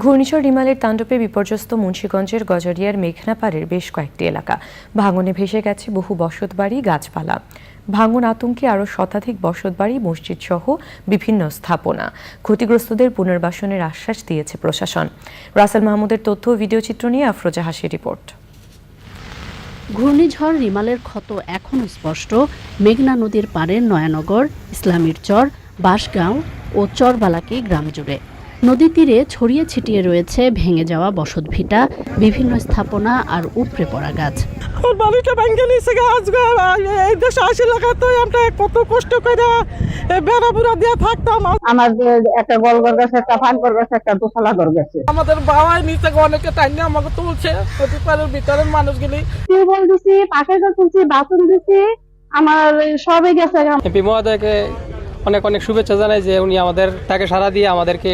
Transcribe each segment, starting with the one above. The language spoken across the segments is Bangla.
ঘূর্ণিঝড় রিমালের তাণ্ডবে বিপর্যস্ত মুন্সীগঞ্জের গজারিয়ার মেঘনাপাড়ের বেশ কয়েকটি এলাকা। ভাঙনে ভেসে গেছে বহু বসতবাড়ি, গাছপালা। ভাঙন আতঙ্কে আরও শতাধিক বসতবাড়ি মসজিদ সহ বিভিন্ন স্থাপনা। ক্ষতিগ্রস্তদের পুনর্বাসনের আশ্বাস দিয়েছে প্রশাসন। রাসেল মাহমুদের তথ্য ও ভিডিও চিত্র নিয়ে আফরোজা হাসি রিপোর্ট। ঘূর্ণিঝড় রিমালের ক্ষত এখনও স্পষ্ট। মেঘনা নদীর পাড়ে নয়ানগর, ইসলামীর চর, বাঁশগাঁও ও চরবালাকি গ্রাম জুড়ে। নদী তীরে ছড়িয়ে ছিটিয়ে রয়েছে ভেঙে যাওয়া বসতভিটা বিভিন্ন স্থাপনা আর উপড়ে পড়া গাছ। আমার বাড়িটা ভেঙে নিয়েছে গাছ এই দেশে আসি লাগাতে আমরা কত কষ্ট করে বেড়া বুড়া দিয়ে থাকতাম। আমাদের একটা গলগর গাছ একটা গাছ একটা দোতলা ঘর গেছে। আমাদের বাবাই নিচে অনেকে টাইনে আমাকে তুলছে। প্রতিপারের ভিতরের মানুষগুলি। টিউবওয়েল দিছি পাখের গাছ তুলছি বাথরুম দিছি আমার সবই গেছে। এমপি মহোদয়কে অনেক অনেক শুভেচ্ছা জানাই যে উনি আমাদের তাকে সারা দিয়ে আমাদেরকে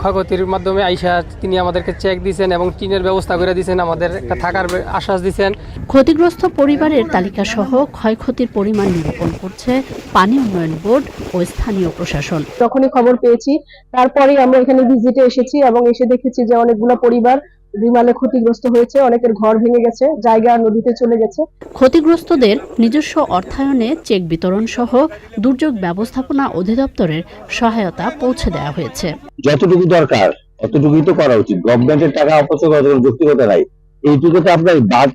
ক্ষয়ক্ষতির মাধ্যমে আইসা তিনি আমাদেরকে চেক দিয়েছেন এবং টিনের ব্যবস্থা করে দিয়েছেন আমাদের একটা থাকার আশ্বাস দিয়েছেন ক্ষতিগ্রস্ত পরিবারের তালিকা সহ ক্ষয়ক্ষতির পরিমাণ নিরূপণ করছে পানি উন্নয়ন বোর্ড ও স্থানীয় প্রশাসন। তখনই খবর পেয়েছি তারপরেই আমরা এখানে ভিজিটে এসেছি এবং এসে দেখেছি যে অনেকগুলো পরিবার বিমানে ক্ষতিগ্রস্ত হয়েছে অনেকের ঘর ভেঙে গেছে জায়গা নদীতে চলে গেছে। ক্ষতিগ্রস্তদের নিজস্ব অর্থায়নে চেক বিতরণ সহ দুর্যোগ ব্যবস্থাপনা অধিদপ্তরের সহায়তা পৌঁছে দেওয়া হয়েছে। যতটুকু দরকার অতটুকুই তো করা উচিত। গভর্নমেন্টের টাকা অপচয় করার কোনো যৌক্তিকতা নাই। এইটুকুতে আপনার বাদ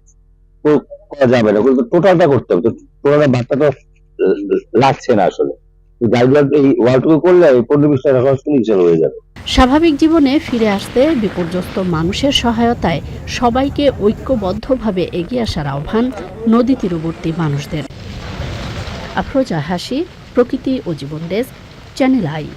করা যাবে না। কিন্তু টোটালটা করতে হবে। তো টোটালটা বাদটা তো লাগছে না আসলে। তো গাইডলাইন এই ওয়ার্ডটুকু করলে এই পনেরো বিশ টাকা খরচ হয়ে যাবে। স্বাভাবিক জীবনে ফিরে আসতে বিপর্যস্ত মানুষের সহায়তায় সবাইকে ঐক্যবদ্ধভাবে এগিয়ে আসার আহ্বান নদী তীরবর্তী মানুষদের। Afroza Hasi, Prokriti o Jibon desk, Channel i.